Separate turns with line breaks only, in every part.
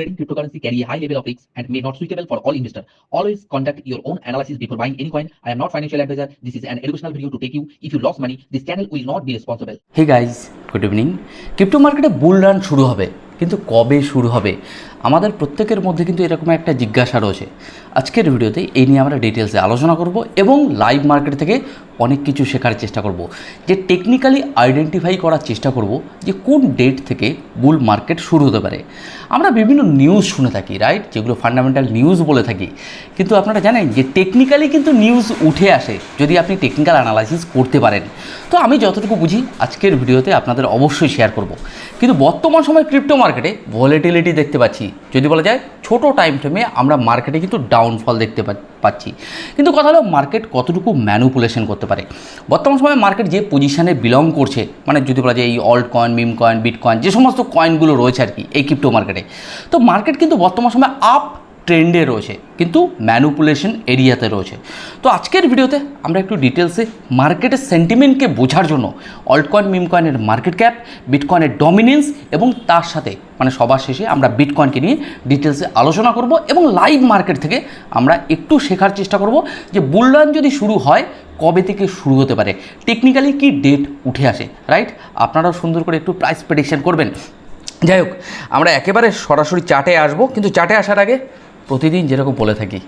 Trading cryptocurrency carry a high level of risk and may not suitable for all investors. Always conduct your own analysis before buying any coin. I am not financial advisor. This is an educational video to take you. If you lost money, this channel will not be responsible.
Hey guys, good evening crypto মার্কেটে bull run শুরু হবে কিন্তু কবে শুরু হবে আমাদের প্রত্যেকের মধ্যে কিন্তু এরকম একটা জিজ্ঞাসা রয়েছে। আজকের ভিডিওতে এই নিয়ে আমরা ডিটেলসে আলোচনা করব এবং লাইভ মার্কেট থেকে অনেক কিছু শেখার চেষ্টা করব। যে টেকনিক্যালি আইডেন্টিফাই করার চেষ্টা করব যে কোন ডেট থেকে বুল মার্কেট শুরু হতে পারে। আমরা বিভিন্ন নিউজ শুনে থাকি রাইট যেগুলো ফান্ডামেন্টাল নিউজ বলে থাকি। কিন্তু আপনারা জানেন যে টেকনিক্যালি কিন্তু নিউজ উঠে আসে যদি আপনি টেকনিক্যাল অ্যানালাইসিস করতে পারেন। তো আমি যতটুকু বুঝি আজকের ভিডিওতে আপনাদের অবশ্যই শেয়ার করব। কিন্তু বর্তমান সময় ক্রিপ্টো মার্কেটে ভলিটিলিটি দেখতে পাচ্ছি। যদি বলা যায় ছোট টাইম ফ্রেমে আমরা মার্কেটে কিন্তু ডাউনফল দেখতে পাচ্ছি। কিন্তু কথা হলো মার্কেট কতটুকু ম্যানুপুলেশন করতে পারে? বর্তমান সময়ে মার্কেট যে পজিশানে বিলং করছে মানে যদি বলা যায় এই altcoin meme coin bitcoin যে সমস্ত কয়েনগুলো রয়েছে আর কি, এই ক্রিপ্টো মার্কেটে তো মার্কেট কিন্তু বর্তমান সময়ে আপ ট্রেন্ডে রয়েছে, কিন্তু ম্যানুপুলেশন এরিয়াতে রয়েছে। তো আজকের ভিডিওতে আমরা একটু ডিটেলসে মার্কেটের সেন্টিমেন্টকে বোঝার জন্য অল্টকয়েন মিম কয়েনের মার্কেট ক্যাপ বিটকয়েনের ডমিনেন্স এবং তার সাথে মানে সবার শেষে আমরা বিটকয়েনকে নিয়ে ডিটেলসে আলোচনা করব এবং লাইভ মার্কেট থেকে আমরা একটু শেখার চেষ্টা করব যে বুলরান যদি শুরু হয়, কবে থেকে শুরু হতে পারে? টেকনিক্যালি কি ডেট উঠে আসে রাইট আপনারাও সুন্দর করে একটু প্রাইস প্রেডিকশান করবেন। যাই হোক, আমরা একেবারে সরাসরি চার্টে আসব, কিন্তু চার্টে আসার আগে প্রতিদিন যেরকম বলে থাকি।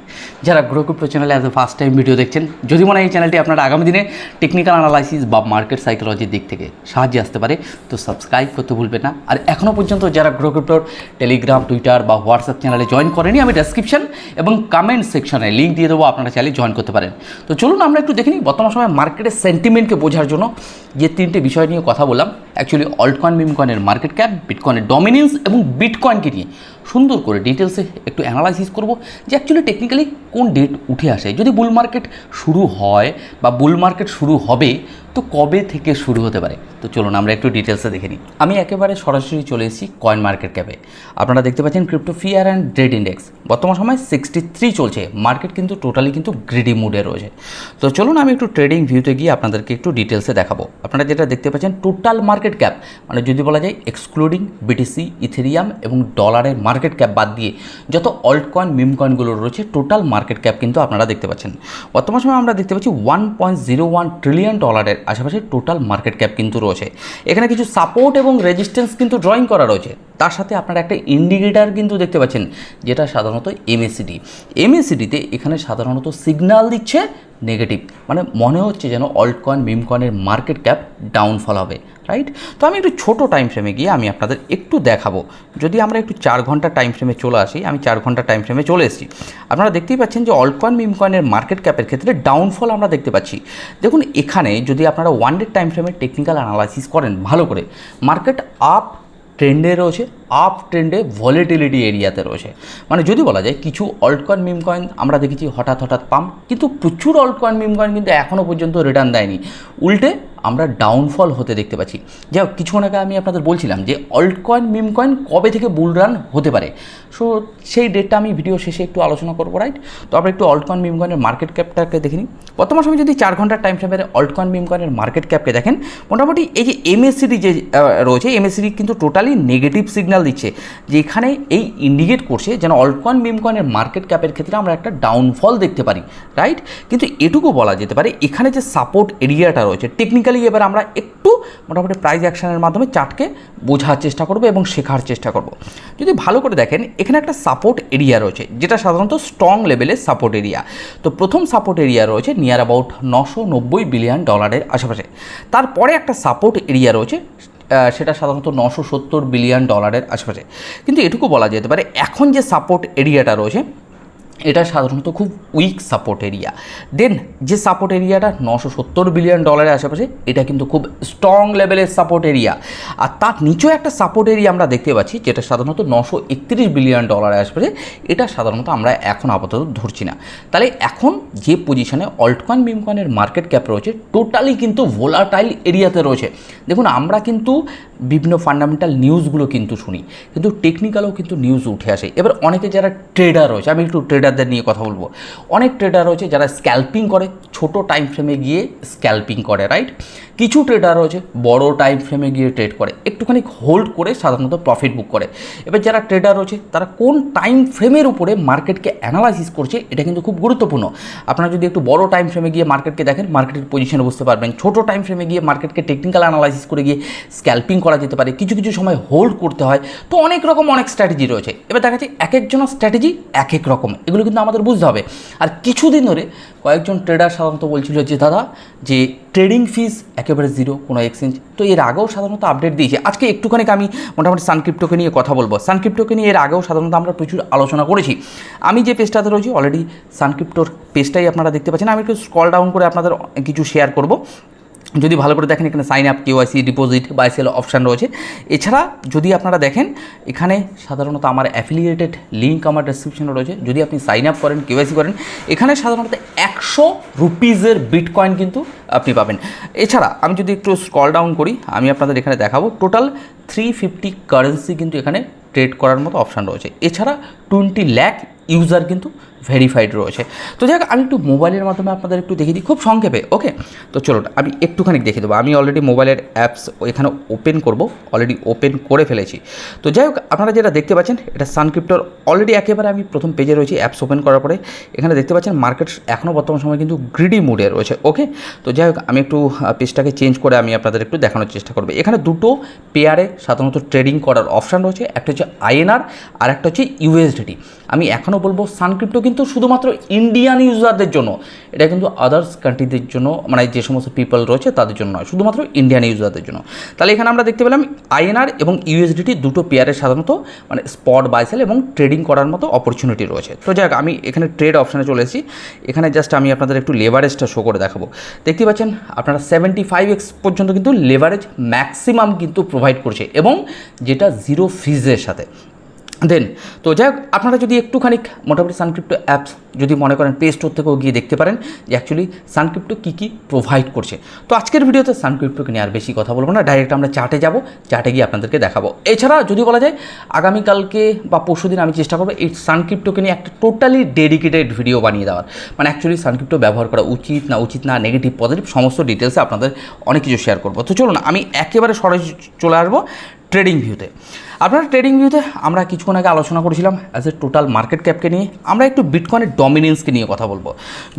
যারা গ্রোক্রিপ্টো চ্যানেলে এত ফার্স্ট টাইম ভিডিও দেখছেন, যদি মনে হয় এই চ্যানেলটি আপনারা আগামী দিনে টেকনিক্যাল অ্যানালাইসিস বা মার্কেট সাইকোলজির দিক থেকে সাহায্যে আসতে পারে, তো সাবস্ক্রাইব করতে ভুলবেন না। আর এখনও পর্যন্ত যারা গ্রোক্রিপ্টোর টেলিগ্রাম টুইটার বা হোয়াটসঅ্যাপ চ্যানেলে জয়েন করেনি, আমি ডেসক্রিপশন এবং কমেন্ট সেকশনে লিঙ্ক দিয়ে দেবো, আপনারা চাইলে জয়েন করতে পারেন। তো চলুন আমরা একটু দেখে নিই বর্তমান সময় মার্কেটের সেন্টিমেন্টকে বোঝার জন্য যে তিনটে বিষয় নিয়ে কথা বললাম। অ্যাকচুয়ালি অল্টকয়েন মিমকয়েনের মার্কেট ক্যাপ বিটকয়েনের ডমিনেন্স এবং বিটকয়েনকে নিয়ে। সুন্দর করে ডিটেলসে একটু অ্যানালাইসিস করব যে অ্যাকচুয়ালি টেকনিক্যালি কোন ডেট উঠে আসে। যদি বুল মার্কেট শুরু হয় বা বুল মার্কেট শুরু হবে তো কবে থেকে শুরু হতে পারে? তো চলুন আমরা একটু ডিটেলসে দেখে নিই। আমি একেবারে সরাসরি চলে এসেছি কয়েন মার্কেট ক্যাপে আপনারা দেখতে পাচ্ছেন crypto fear and dead index বর্তমান সময় সিক্সটি থ্রি চলছে। মার্কেট কিন্তু টোটালি কিন্তু গ্রিডি মুডে রয়েছে। তো চলুন আমি একটু ট্রেডিং ভিউতে গিয়ে আপনাদেরকে একটু ডিটেলসে দেখাবো। আপনারা যেটা দেখতে পাচ্ছেন টোটাল মার্কেট ক্যাপ মানে যদি বলা যায় এক্সক্লুডিং বিটিসি ইথেরিয়াম এবং ডলারের মার্কেট ক্যাপ বাদ দিয়ে যত অল্ট কয়েন মিম কয়েনগুলো রয়েছে টোটাল মার্কেট ক্যাপ কিন্তু আপনারা দেখতে পাচ্ছেন। বর্তমান সময় আমরা দেখতে পাচ্ছি one point zero one trillion ডলারের আশেপাশে টোটাল মার্কেট ক্যাপ কিন্তু রয়েছে। এখানে কিছু সাপোর্ট এবং রেজিস্ট্যান্স কিন্তু ড্রয়িং করা রয়েছে। তার সাথে আপনারা একটা ইন্ডিকেটার কিন্তু দেখতে পাচ্ছেন, যেটা সাধারণত এমএসিডি এমএসিডিতে এখানে সাধারণত সিগন্যাল দিচ্ছে নেগেটিভ মানে মনে হচ্ছে যেন অল্ট কয়েন, মিম কয়েনের মার্কেট ক্যাপ ডাউনফল হবে, রাইট? তো আমি একটু ছোট টাইম ফ্রেমে গিয়ে আমি আপনাদের একটু দেখাবো। যদি আমরা একটু চার ঘণ্টা টাইম ফ্রেমে চলে আসি, আমি চার ঘণ্টা টাইম ফ্রেমে চলে এসেছি। আপনারা দেখতেই পাচ্ছেন যে অল্ট কয়েন, মিম কয়েনের মার্কেট ক্যাপের ক্ষেত্রে ডাউনফল আমরা দেখতে পাচ্ছি। দেখুন, এখানে যদি আপনারা ওয়ান ডে টাইম ফ্রেমে টেকনিক্যাল অ্যানালাইসিস করেন ভালো করে, মার্কেট আপ ট্রেন্ডে রয়েছে। আপ ট্রেন্ডে ভলিটিলিটি এরিয়াতে রয়েছে। মানে যদি বলা যায়, কিছু অল্ট কয়েন মিম কয়েন আমরা দেখেছি হঠাৎ হঠাৎ পাম কিন্তু প্রচুর অল্ট কয়েন মিম কয়েন কিন্তু এখনও পর্যন্ত রিটার্ন দেয়নি। উল্টে আমরা ডাউনফল হতে দেখতে পাচ্ছি। যাই হোক, কিছুক্ষণ আগে আমি আপনাদের বলছিলাম যে অল্ট কয়েন মিম কয়েন কবে থেকে বুল রান হতে পারে? সো সেই ডেটটা আমি ভিডিও শেষে একটু আলোচনা করব রাইট তো আমরা একটু অল্ট কয়েন মিম কয়েনের মার্কেট ক্যাপটাকে দেখে নিই। বর্তমান সময় যদি চার ঘণ্টার টাইম ফ্রেমের অল্ট কয়েন মিম কয়েনের মার্কেট ক্যাপকে দেখেন, মোটামুটি এই যে এমএসসিডি যে রয়েছে এমএসসিডি কিন্তু টোটালি নেগেটিভ সিগন্যাল দিচ্ছে যে এখানে এই ইন্ডিকেট করছে যেন অল্ট কয়েন মিম কয়েনের মার্কেট ক্যাপের ক্ষেত্রে আমরা একটা ডাউনফল দেখতে পারি রাইট কিন্তু এটুকু বলা যেতে পারে, এখানে যে সাপোর্ট এরিয়াটা রয়েছে টেকনিক্যালি এবার আমরা একটু মোটামুটি প্রাইস অ্যাকশানের মাধ্যমে চার্টকে বোঝার চেষ্টা করব এবং শেখার চেষ্টা করব। যদি ভালো করে দেখেন, এখানে একটা সাপোর্ট এরিয়া রয়েছে, যেটা সাধারণত স্ট্রং লেভেলের সাপোর্ট এরিয়া তো প্রথম সাপোর্ট এরিয়া রয়েছে নিয়ার অ্যাবাউট নশো বিলিয়ন ডলারের আশেপাশে। তারপরে একটা সাপোর্ট এরিয়া রয়েছে সেটা সাধারণত নশো সত্তর বিলিয়ন ডলারের আশেপাশে। কিন্তু এটুকু বলা যেতে পারে, এখন যে সাপোর্ট এরিয়াটা রয়েছে এটা সাধারণত খুব উইক সাপোর্ট এরিয়া দেন যে সাপোর্ট এরিয়াটা নশো সত্তর বিলিয়ন ডলারের আশেপাশে, এটা কিন্তু খুব স্ট্রং লেভেলের সাপোর্ট এরিয়া আর তার নিচেও একটা সাপোর্ট এরিয়া আমরা দেখতে পাচ্ছি, যেটা সাধারণত নশো একত্রিশ বিলিয়ন ডলারের আশেপাশে, এটা সাধারণত আমরা এখন আপাতত ধরছি না। তাহলে এখন যে পজিশনে অল্টকয়েন মিমকয়েনের মার্কেট ক্যাপ রয়েছে টোটালি কিন্তু ভোলাটাইল এরিয়াতে রয়েছে। দেখুন, আমরা কিন্তু বিভিন্ন ফান্ডামেন্টাল নিউজগুলো কিন্তু শুনি, কিন্তু টেকনিক্যালও কিন্তু নিউজ উঠে আসে। এবার অনেকে যারা ট্রেডার রয়েছে, আমি একটু ট্রেডার ট্রেডারদের নিয়ে কথা বলব। অনেক ট্রেডার রয়েছে যারা স্ক্যাল্পিং করে, ছোট টাইম ফ্রেমে গিয়ে স্ক্যাল্পিং করে রাইট কিছু ট্রেডার রয়েছে, বড় টাইম ফ্রেমে গিয়ে ট্রেড করে। একটুখানি হোল্ড করে সাধারণত প্রফিট বুক করে। এবার যারা ট্রেডার রয়েছে, তারা কোন টাইম ফ্রেমের উপরে মার্কেটকে অ্যানালাইসিস করছে, এটা কিন্তু খুব গুরুত্বপূর্ণ। আপনারা যদি একটু বড় টাইম ফ্রেমে গিয়ে মার্কেটকে দেখেন মার্কেটের পজিশনে বুঝতে পারবেন। ছোট টাইম ফ্রেমে গিয়ে মার্কেটকে টেকনিক্যাল অ্যানালাইসিস করে গিয়ে স্ক্যাল্পিং করা যেতে পারে। কিছু কিছু সময় হোল্ড করতে হয়। তো অনেক রকম অনেক স্ট্র্যাটেজি রয়েছে। এবার দেখা যাচ্ছে এক একজনের স্ট্র্যাটেজি এক এক রকম। এগুলো কিন্তু আমাদের বুঝতে হবে। আর কিছুদিন ধরে কয়েকজন ট্রেডার সাধারণত বলছিল যে, দাদা, যে ট্রেডিং ফিস একেবারে জিরো কোনো এক্সচেঞ্জ তো এর আগেও সাধারণত আপডেট দিয়েছে। আজকে একটুখানি আমি মোটামুটি সানক্রিপ্টোকে নিয়ে কথা বলব। সানক্রিপ্টোকে নিয়ে এর আগেও সাধারণত আমরা প্রচুর আলোচনা করেছি। আমি যে পেজটাতে রয়েছি অলরেডি সানক্রিপ্টোর পেজটাই আপনারা দেখতে পাচ্ছেন। আমি একটু স্কল ডাউন করে আপনাদের কিছু শেয়ার করব। যদি ভালো করে দেখেন, এখানে sign up KYC deposit buy sell option রয়েছে। এছাড়া যদি আপনারা দেখেন, এখানে সাধারণত আমার অ্যাফিলিয়েটেড লিঙ্ক আমার ডেসক্রিপশনে রয়েছে। যদি আপনি সাইন আপ করেন কেওয়াইসি করেন, এখানে সাধারণত একশো রুপিজের বিটকয়েন কিন্তু আপনি পাবেন। এছাড়া আমি যদি একটু স্কল ডাউন করি, আমি আপনাদের এখানে দেখাবো টোটাল থ্রি ফিফটি কারেন্সি কিন্তু এখানে ট্রেড করার মতো অপশান রয়েছে। এছাড়া টোয়েন্টি ল্যাক ইউজার কিন্তু ভেরিফাইড রয়েছে। তো যাই হোক, আমি একটু মোবাইলের মাধ্যমে আপনাদের একটু দেখিয়ে দিই, খুব সংক্ষেপে ওকে তো চলুন, আমি একটুখানি দেখিয়ে দেবো। আমি অলরেডি মোবাইলের অ্যাপস এখানে ওপেন করব অলরেডি ওপেন করে ফেলেছি। তো যাই হোক, আপনারা যেটা দেখতে পাচ্ছেন, এটা সানক্রিপ্টোর অলরেডি একেবারে আমি প্রথম পেজে রয়েছি অ্যাপস ওপেন করার পরে। এখানে দেখতে পাচ্ছেন মার্কেট এখনও বর্তমান সময় কিন্তু গ্রিডি মুডে রয়েছে ওকে তো যাই হোক, আমি একটু পেজটাকে চেঞ্জ করে আমি আপনাদের একটু দেখানোর চেষ্টা করব। এখানে দুটো পেয়ারে সাধারণত ট্রেডিং করার অপশান রয়েছে, একটা হচ্ছে আইএনআর আর একটা হচ্ছে ইউএসডিটি আমি এখনও বলব সানক্রিপ্টো কিন্তু শুধুমাত্র ইন্ডিয়ান ইউজারদের জন্য, এটা কিন্তু আদার্স কান্ট্রিদের জন্য মানে যে সমস্ত পিপল রয়েছে তাদের জন্য নয়, শুধুমাত্র ইন্ডিয়ান ইউজারদের জন্য। তাহলে এখানে আমরা দেখতে পেলাম আইএনআর এবং ইউএসডিটি দুটো পেয়ারের সাধারণত মানে স্পট বাইসেল এবং ট্রেডিং করার মতো অপরচুনিটি রয়েছে। তো যাক, আমি এখানে ট্রেড অপশানে চলে এসেছি। এখানে জাস্ট আমি আপনাদের একটু লেভারেজটা শো করে দেখাবো। দেখতে পাচ্ছেন, আপনারা সেভেন্টি ফাইভ এক্স পর্যন্ত কিন্তু লেভারেজ ম্যাক্সিমাম কিন্তু প্রোভাইড করছে এবং যেটা জিরো ফিজের সাথে। দেন তো যাই হোক আপনারা যদি একটুখানি মোটামুটি সানক্রিপ্টো অ্যাপস যদি মনে করেন প্লে স্টোর থেকেও গিয়ে দেখতে পারেন যে অ্যাকচুয়ালি সানক্রিপ্টো কী কী প্রোভাইড করছে। তো আজকের ভিডিওতে সানক্রিপ্টোকে নিয়ে আর বেশি কথা বলব না ডাইরেক্ট আমরা চার্টে যাব চার্টে গিয়ে আপনাদেরকে দেখাবো। এছাড়া যদি বলা যায়, আগামীকালকে বা পরশু দিন আমি চেষ্টা করব এই সানক্রিপ্টোকে নিয়ে একটা টোটালি ডেডিকেটেড ভিডিও বানিয়ে দেওয়ার। মানে অ্যাকচুয়ালি সানক্রিপ্টো ব্যবহার করা উচিত না উচিত না নেগেটিভ পজিটিভ সমস্ত ডিটেলসে আপনাদের অনেক কিছু শেয়ার করব। তো চলুন, আমি একেবারে সরাসরি চলে আসব। ট্রেডিং ভিউতে আপনার ট্রেডিং ভিউতে আমরা কিছুক্ষণ আগে আলোচনা করেছিলাম অ্যাজ এ টোটাল মার্কেট ক্যাপকে নিয়ে। আমরা একটু বিটকয়েনের ডমিনেন্সকে নিয়ে কথা বলব।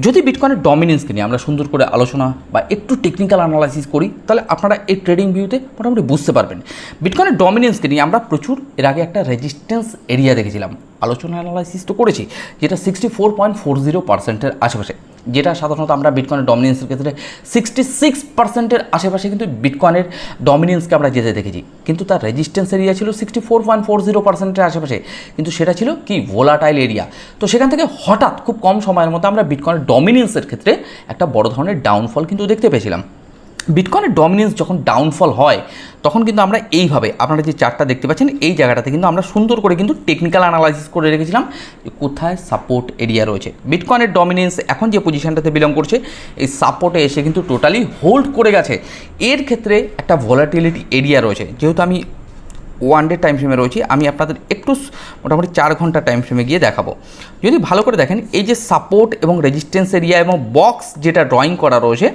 যদি বিটকয়েনের ডমিনেন্সকে নিয়ে আমরা সুন্দর করে আলোচনা বা একটু টেকনিক্যাল অ্যানালাইসিস করি, তাহলে আপনারা এই ট্রেডিং ভিউতে মোটামুটি বুঝতে পারবেন। বিটকয়েনের ডমিনেন্সকে নিয়ে আমরা প্রচুর এর আগে একটা রেজিস্ট্যান্স এরিয়া দেখেছিলাম। আলোচনা অ্যানালাইসিস তো করেছি, যেটা sixty four point four zero পার্সেন্টের আশেপাশে, যেটা সাধারণত আমরা বিটকয়েনের ডমিনেন্সের ক্ষেত্রে সিক্সটি সিক্স পার্সেন্টের আশেপাশে কিন্তু বিটকয়েনের ডমিনেন্সকে আমরা যেতে দেখেছি। কিন্তু তার রেজিস্ট্যান্স এরিয়া ছিল sixty four point four zero পার্সেন্টের আশেপাশে, কিন্তু সেটা ছিল কি? ভোলাটাইল এরিয়া তো সেখান থেকে হঠাৎ খুব কম সময়ের মধ্যে আমরা বিটকয়েনের ডমিনেন্সের ক্ষেত্রে একটা বড় ধরনের ডাউনফল কিন্তু দেখতে পেয়েছিলাম। বিটকয়েনের ডমিনেন্স যখন ডাউনফল হয়, তখন কিন্তু আমরা এইভাবে, আপনারা যে চার্টটা দেখতে পাচ্ছেন, এই জায়গাটাতে কিন্তু আমরা সুন্দর করে কিন্তু টেকনিক্যাল অ্যানালাইসিস করে রেখেছিলাম কোথায় সাপোর্ট এরিয়া রয়েছে। বিটকয়েনের ডমিনেন্স এখন যে পজিশনটাতে বিলং করছে, এই সাপোর্টে এসে কিন্তু টোটালি হোল্ড করে গেছে। এর ক্ষেত্রে একটা ভলাটিলিটি এরিয়া রয়েছে। যেহেতু আমি ওয়ান ডে টাইম ফ্রেমে রয়েছি, আমি আপনাদের একটু মোটামুটি চার ঘণ্টা টাইম ফ্রেমে গিয়ে দেখাবো। যদি ভালো করে দেখেন, এই যে সাপোর্ট এবং রেজিস্ট্যান্স এরিয়া এবং বক্স যেটা ড্রয়িং করা রয়েছে,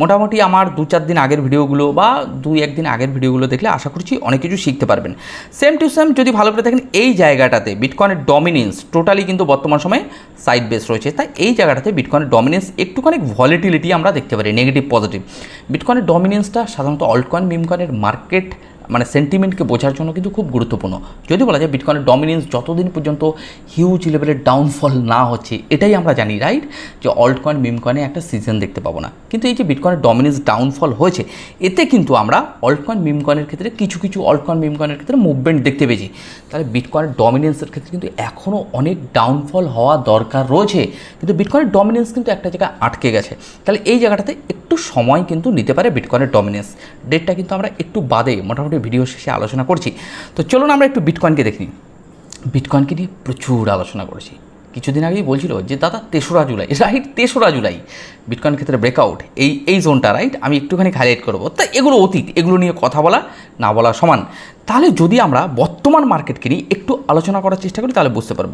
মোটামুটি আমার দু চার দিন আগের ভিডিওগুলো বা দুই একদিন আগের ভিডিওগুলো দেখলে আশা করছি অনেক কিছু শিখতে পারবেন। সেম টু সেম যদি ভালো করে দেখেন, এই জায়গাটাতে বিটকয়েনের ডমিনেন্স টোটালি কিন্তু বর্তমান সময়ে সাইড বেস রয়েছে। তাই এই জায়গাটাতে বিটকয়েনের ডমিনেন্স একটুখানি ভলিটিলিটি আমরা দেখতে পারি নেগেটিভ পজিটিভ বিটকয়েনের ডমিনেন্সটা সাধারণত অল্টকয়েন মিমকয়েনের মার্কেট মানে সেন্টিমেন্টকে বোঝার জন্য কিন্তু খুব গুরুত্বপূর্ণ। যদি বলা যায় বিটকয়েনের ডমিনেন্স যতদিন পর্যন্ত হিউজ লেভেলের ডাউনফল না হচ্ছে, এটাই আমরা জানি রাইট যে অল্ট কয়েন মিম কয়েনে একটা সিজন দেখতে পাবো না। কিন্তু এই যে বিটকয়েনের ডমিনেন্স ডাউনফল হয়েছে, এতে কিন্তু আমরা অল্ট কয়েন মিম কয়েনের ক্ষেত্রে কিছু কিছু অল্ট কয়েন মিম কয়েনের ক্ষেত্রে মুভমেন্ট দেখতে পেয়েছি। তাহলে বিটকয়েনের ডমিনেন্সের ক্ষেত্রে কিন্তু এখনও অনেক ডাউনফল হওয়া দরকার রয়েছে। কিন্তু বিটকয়েনের ডমিনেন্স কিন্তু একটা জায়গায় আটকে গেছে। তাহলে এই জায়গাটাতে একটু সময় কিন্তু নিতে পারে বিটকয়েনের ডমিনেন্স ডেটটা কিন্তু আমরা একটু বাদে, মোটামুটি ভিডিও শেষে আলোচনা করছি। তো চলুন আমরা একটু বিটকয়েনকে দেখি। বিটকয়েনকে নিয়ে প্রচুর আলোচনা করেছি। কিছুদিন আগেই বলছিল যে, দাদা, তেসরা জুলাই রাইট তেসরা জুলাই, বিটকয়েন ক্ষেত্রে ব্রেকআউট এই এই জোনটা রাইট আমি একটুখানি হাইলাইট করব। তা এগুলো অতীত, এগুলো নিয়ে কথা বলা, না বলা সমান। তাহলে যদি আমরা বর্তমান মার্কেটকে নিয়ে একটু আলোচনা করার চেষ্টা করি, তাহলে বুঝতে পারব।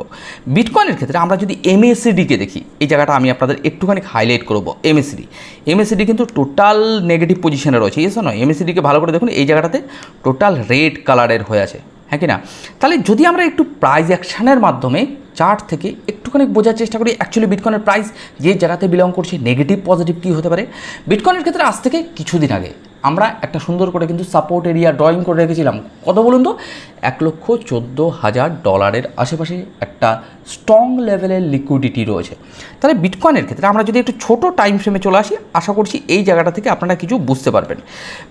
বিটকয়েনের ক্ষেত্রে আমরা যদি এমএসিডিকে দেখি, এই জায়গাটা আমি আপনাদের একটুখানি হাইলাইট করব এমএসিডি এমএসিডি কিন্তু টোটাল নেগেটিভ পজিশনে রয়েছে ইয়েস নয় এমএসিডিকে ভালো করে দেখুন, এই জায়গাটাতে টোটাল রেড কালারের হয়ে আছে। হ্যাঁ কি না তাহলে যদি আমরা একটু প্রাইজ অ্যাকশানের মাধ্যমে চার্ট থেকে একটুখানি বোঝার চেষ্টা করি অ্যাকচুয়ালি বিটকয়েনের প্রাইস যে জায়গাতে বিলং করছে নেগেটিভ পজিটিভ কী হতে পারে? বিটকয়েনের ক্ষেত্রে আজ থেকে কিছুদিন আগে আমরা একটা সুন্দর করে কিন্তু সাপোর্ট এরিয়া ড্রয়িং করে রেখেছিলাম। কত বলুন তো? এক লক্ষ চোদ্দ হাজার ডলারের আশেপাশে একটা স্ট্রং লেভেলের লিকুইডিটি রয়েছে। তাহলে বিটকয়েনের ক্ষেত্রে আমরা যদি একটু ছোট টাইম ফ্রেমে চলে আসি, আশা করছি এই জায়গাটা থেকে আপনারা কিছু বুঝতে পারবেন।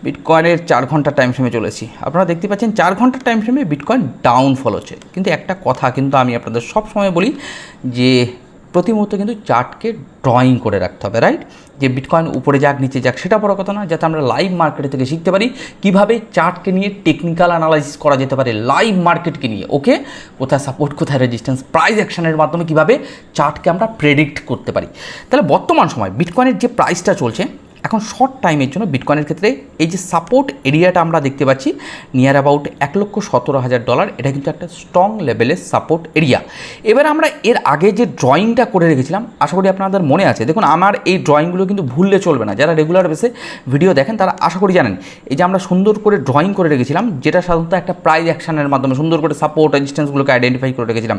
বিটকয়েনের চার ঘণ্টা টাইম ফ্রেমে চলেছি আপনারা দেখতে পাচ্ছেন চার ঘণ্টার টাইম ফ্রেমে বিটকয়েন ডাউনফল হচ্ছে। কিন্তু একটা কথা কিন্তু আমি আপনাদের সব সময় বলি যে, প্রতি মুহূর্তে কিন্তু চার্টকে ড্রয়িং করে রাখতে হবে রাইট যে বিটকয়েন উপরে যাক, নিচে যাক, সেটা বড় কথা না যাতে আমরা লাইভ মার্কেট থেকে শিখতে পারি কীভাবে চার্টকে নিয়ে টেকনিক্যাল অ্যানালাইসিস করা যেতে পারে লাইভ মার্কেটকে নিয়ে ওকে কোথায় সাপোর্ট কোথায় রেজিস্ট্যান্স প্রাইস অ্যাকশনের মাধ্যমে কীভাবে চার্টকে আমরা প্রেডিক্ট করতে পারি। তাহলে বর্তমান সময় বিটকয়েনের যে প্রাইসটা চলছে এখন শর্ট টাইমের জন্য বিটকয়েনের ক্ষেত্রে এই যে সাপোর্ট এরিয়াটা আমরা দেখতে পাচ্ছি নিয়ার অ্যাবাউট এক লক্ষ সতেরো হাজার ডলার এটা কিন্তু একটা স্ট্রং লেভেলের সাপোর্ট এরিয়া এবার আমরা এর আগে যে ড্রয়িংটা করে রেখেছিলাম, আশা করি আপনাদের মনে আছে। দেখুন, আমার এই ড্রয়িংগুলো কিন্তু ভুললে চলবে না। যারা রেগুলার বেসে ভিডিও দেখেন, তারা আশা করি জানেন। এই যে আমরা সুন্দর করে ড্রয়িং করে রেখেছিলাম, যেটা সাধারণত একটা প্রাইজ অ্যাকশানের মাধ্যমে সুন্দর করে সাপোর্ট রেজিস্ট্যান্সগুলোকে আইডেন্টিফাই করে রেখেছিলাম।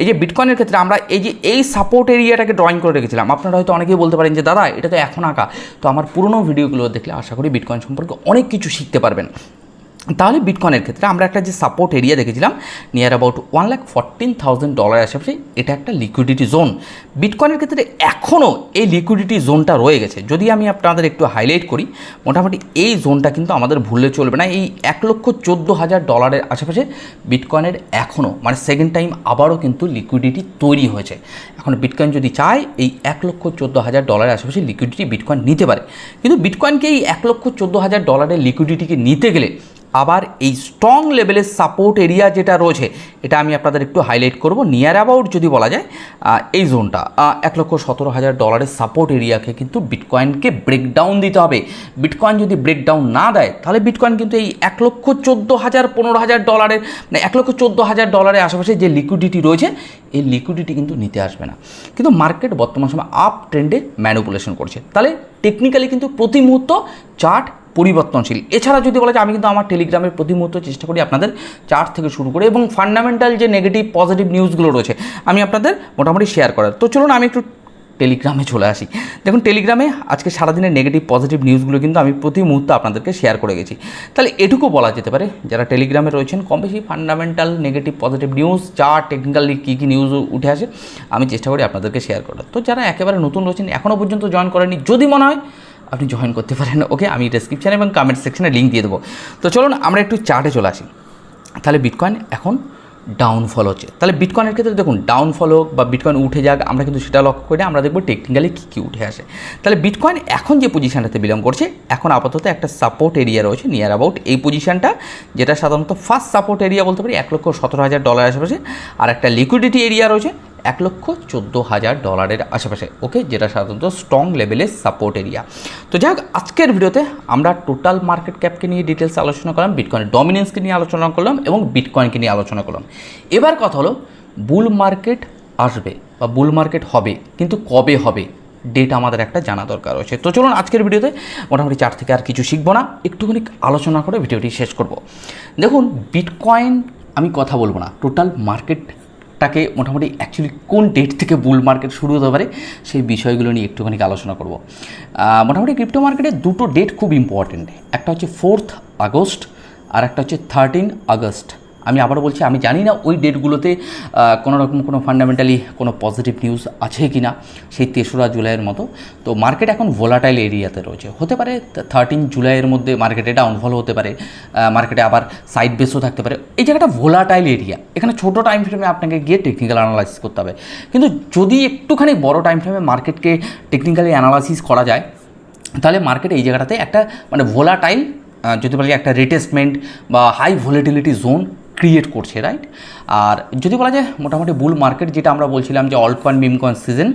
এই যে বিটকয়েনের ক্ষেত্রে আমরা এই যে এই সাপোর্ট এরিয়াটাকে ড্রয়িং করে রেখেছিলাম, আপনারা হয়তো অনেকেই বলতে পারেন যে, দাদা, এটা তো এখন আঁকা। তো আমার পুরনো ভিডিওগুলো দেখলে আশা করি বিটকয়েন সম্পর্কে অনেক কিছু শিখতে পারবেন। তাহলে বিটকয়েনের ক্ষেত্রে আমরা একটা যে সাপোর্ট এরিয়া দেখেছিলাম near about one lakh fourteen thousand dollar আশেপাশে, এটা একটা লিকুইডিটি জোন বিটকয়েনের ক্ষেত্রে এখনও এই লিকুইডিটি জোনটা রয়ে গেছে। যদি আমি আপনাদের একটু হাইলাইট করি, মোটামুটি এই জোনটা কিন্তু আমাদের ভুললে চলবে না। এই এক লক্ষ চোদ্দ হাজার ডলারের আশেপাশে বিটকয়েনের এখনও মানে সেকেন্ড টাইম আবারও কিন্তু লিকুইডিটি তৈরি হয়েছে। এখন বিটকয়েন যদি চায়, এই এক লক্ষ চোদ্দ হাজার ডলারের আশেপাশে লিকুইডিটি বিটকয়েন নিতে পারে। কিন্তু বিটকয়েনকে এই এক লক্ষ চোদ্দ হাজার ডলারের লিকুইডিটিকে নিতে গেলে আবার এই স্ট্রং লেভেলের সাপোর্ট এরিয়া যেটা রয়েছে, এটা আমি আপনাদের একটু হাইলাইট করব। নিয়ার অ্যাবাউট যদি বলা যায় এই জোনটা এক লক্ষ সতেরো হাজার ডলারের সাপোর্ট এরিয়াকে কিন্তু বিটকয়েনকে ব্রেকডাউন দিতে হবে। বিটকয়েন যদি ব্রেকডাউন না দেয়, তাহলে বিটকয়েন কিন্তু এই এক লক্ষ চোদ্দ হাজার, পনেরো হাজার ডলারের মানে এক লক্ষ চোদ্দ হাজার ডলারের আশেপাশে যে লিকুইডিটি রয়েছে, এই লিকুইডিটি কিন্তু নিতে আসবে না। কিন্তু মার্কেট বর্তমান সময় আপ ট্রেন্ডে ম্যানুপুলেশন করছে। তাহলে টেকনিক্যালি কিন্তু প্রতি মুহূর্ত চার্ট পরিবর্তনশীল। এছাড়া যদি বলা যায়, আমি কিন্তু আমার টেলিগ্রামের প্রতি মুহূর্ত চেষ্টা করি আপনাদের চার্ট থেকে শুরু করে এবং ফান্ডামেন্টাল যে নেগেটিভ পজিটিভ নিউজগুলো রয়েছে, আমি আপনাদের মোটামুটি শেয়ার করার। তো চলুন আমি একটু টেলিগ্রামে চলে আসি। দেখুন, টেলিগ্রামে আজকে সারাদিনের নেগেটিভ পজিটিভ নিউজগুলো কিন্তু আমি প্রতি মুহূর্তে আপনাদেরকে শেয়ার করে গেছি। তাহলে এটুকু বলা যেতে পারে, যারা টেলিগ্রামে রয়েছেন, কম বেশি fundamental negative positive news chart technically কী কী নিউজ উঠে আসে, আমি চেষ্টা করি আপনাদেরকে শেয়ার করার। তো যারা একেবারে নতুন রয়েছেন এখনও পর্যন্ত জয়েন করেনি যদি মনে হয় আপনি জয়েন করতে পারেন। ওকে আমি ডেসক্রিপশানে এবং কমেন্ট সেকশানে লিঙ্ক দিয়ে দেবো। তো চলুন, আমরা একটু চার্টে চলে আসি। তাহলে বিটকয়েন এখন ডাউনফল হচ্ছে। তাহলে বিটকয়েনের ক্ষেত্রে দেখুন ডাউনফল হোক বা বিটকয়েন উঠে যাক, আমরা কিন্তু সেটা লক্ষ্য করি আমরা দেখব টেকনিক্যালি কী কী উঠে আসে। তাহলে বিটকয়েন এখন যে পজিশানটাতে বিলং করছে, এখন আপাতত একটা সাপোর্ট এরিয়া রয়েছে নিয়ার অ্যাবাউট এই পজিশানটা যেটা সাধারণত ফার্স্ট সাপোর্ট এরিয়া বলতে পারি, এক লক্ষ সতেরো হাজার ডলার আশেপাশে, আর একটা লিকুইডিটি এরিয়া রয়েছে এক লক্ষ চোদ্দ হাজার ডলারের আশেপাশে ওকে যেটা সাধারণত স্ট্রং লেভেলের সাপোর্ট এরিয়া তো যাই হোক, আজকের ভিডিওতে আমরা টোটাল মার্কেট ক্যাপকে নিয়ে ডিটেলস আলোচনা করলাম বিটকয়েনের ডমিনেন্সকে নিয়ে আলোচনা করলাম এবং বিটকয়েনকে নিয়ে আলোচনা করলাম। এবার কথা হলো বুল মার্কেট আসবে বা বুল মার্কেট হবে, কিন্তু কবে হবে ডেট আমাদের একটা জানা দরকার রয়েছে। তো চলুন আজকের ভিডিওতে মোটামুটি চার থেকে আর কিছু শিখব না, একটুখানি আলোচনা করে ভিডিওটি শেষ করব। দেখুন বিটকয়েন আমি কথা বলব না টোটাল মার্কেট টাকে মোটামুটি অ্যাকচুয়ালি কোন ডেট থেকে বুল মার্কেট শুরু হতে পারে সেই বিষয়গুলো নিয়ে একটুখানি আলোচনা করব। মোটামুটি ক্রিপ্টো মার্কেটে দুটো ডেট খুব ইম্পর্টেন্ট একটা হচ্ছে ফোর্থ আগস্ট আর একটা হচ্ছে থার্টিন আগস্ট। আমি আবারও বলছি, আমি জানি না ওই ডেটগুলোতে কোনো রকম কোনো ফান্ডামেন্টালি কোনো পজিটিভ নিউজ আছে কি না সেই তেসরা জুলাইয়ের মতো। তো মার্কেট এখন ভোলাটাইল এরিয়াতে রয়েছে। হতে পারে থার্টিন জুলাইয়ের মধ্যে মার্কেটে ডাউনফল হতে পারে মার্কেটে আবার সাইড বেসও থাকতে পারে। এই জায়গাটা ভোলাটাইল এরিয়া এখানে ছোটো টাইম ফ্রেমে আপনাকে গিয়ে টেকনিক্যাল অ্যানালাইসিস করতে হবে। কিন্তু যদি একটুখানি বড় টাইম ফ্রেমে মার্কেটকে টেকনিক্যালি অ্যানালাইসিস করা যায়, তাহলে মার্কেট এই জায়গাটাতে একটা মানে ভোলাটাইল যদি বলি একটা রিটেসমেন্ট বা হাই ভোলেটিলিটি জোন ক্রিয়েট করছে রাইট আর যদি বলা যায় মোটামুটি বুল মার্কেট যেটা আমরা বলছিলাম যে অল্ট কয়েন মিম সিজন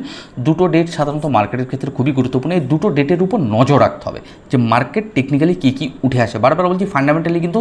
দুটো ডেট সাধারণত মার্কেটের ক্ষেত্রে খুবই গুরুত্বপূর্ণ। এই দুটো ডেটের উপর নজর রাখতে হবে যে মার্কেট টেকনিক্যালি কী কী উঠে আসে। বারবার বলছি ফান্ডামেন্টালি কিন্তু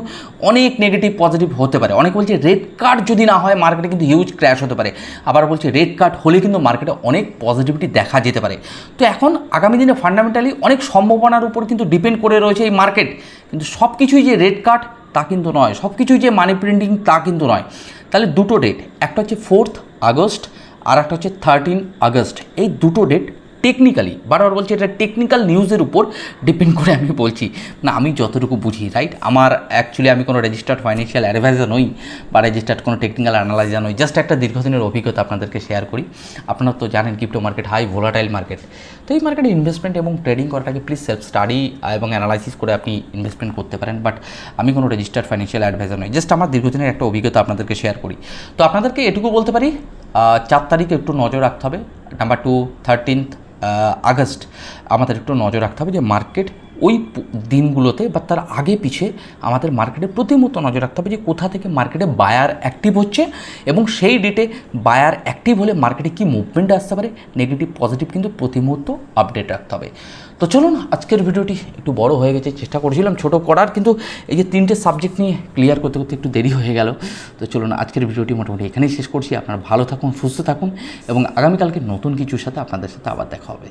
অনেক নেগেটিভ পজিটিভ হতে পারে। অনেক বলছে রেড কার্ড যদি না হয় মার্কেটে কিন্তু হিউজ ক্র্যাশ হতে পারে। আবার বলছে রেড কার্ড হলে কিন্তু মার্কেটে অনেক পজিটিভিটি দেখা যেতে পারে। তো এখন আগামী দিনে ফান্ডামেন্টালি অনেক সম্ভাবনার উপর কিন্তু ডিপেন্ড করে রয়েছে এই মার্কেট কিন্তু সব কিছুই যে রেড কার্ড তা কিন্তু নয়। সব কিছুই যে মানি প্রিন্টিং তা কিন্তু নয়। তাহলে দুটো ডেট একটা হচ্ছে ফোর্থ আগস্ট আর একটা হচ্ছে থার্টিন আগস্ট। এই দুটো ডেট টেকনিক্যালি বারবার বলছি, এটা টেকনিক্যাল নিউজের উপর ডিপেন্ড করে আমি বলছি। না, আমি যতটুকু বুঝি রাইট আমার অ্যাকচুয়ালি আমি কোনো রেজিস্টার্ড ফাইন্যান্সিয়াল অ্যাডভাইজার নই বা রেজিস্টার্ড কোনো টেকনিক্যাল অ্যানালাইজার নই। জাস্ট একটা দীর্ঘদিনের অভিজ্ঞতা আপনাদেরকে শেয়ার করি। আপনারা তো জানেন crypto market high volatile market এই মার্কেটে ইনভেস্টমেন্ট এবং ট্রেডিং করাটাকে প্লিজ সেলফ স্টাডি এবং অ্যানালাইসিস করে আপনি ইনভেস্টমেন্ট করতে পারেন। বাট আমি কোনো রেজিস্টার্ড ফাইন্যান্সিয়াল অ্যাডভাইজার নই। জাস্ট আমার দীর্ঘদিনের একটা অভিজ্ঞতা আপনাদেরকে শেয়ার করি। তো আপনাদেরকে এটুকু বলতে পারি চার তারিখে একটু নজর রাখতে হবে। নাম্বার টু থার্টিন্থ আগস্ট, আমাদের একটু নজর রাখতে হবে যে মার্কেট ওই দিনগুলোতে বা তার আগে পিছে আমাদের মার্কেটে প্রতিমুহূর্ত নজর রাখতে হবে যে কোথা থেকে মার্কেটে বায়ার অ্যাক্টিভ হচ্ছে এবং সেই ডেটে বায়ার অ্যাক্টিভ হলে মার্কেটে কী মুভমেন্ট আসতে পারে নেগেটিভ পজিটিভ কিন্তু প্রতি মুহূর্ত আপডেট রাখতে হবে। তো চলুন আজকের ভিডিওটি একটু বড় হয়ে গেছে, চেষ্টা করেছিলাম ছোট করার কিন্তু এই যে তিনটে সাবজেক্ট নিয়ে ক্লিয়ার করতে করতে একটু দেরি হয়ে গেল। তো চলুন আজকের ভিডিওটি মোটামুটি এখানেই শেষ করছি। আপনারা ভালো থাকুন, সুস্থ থাকুন এবং আগামীকালকে নতুন কিছুর সাথে আপনাদের সাথে আবার দেখা হবে।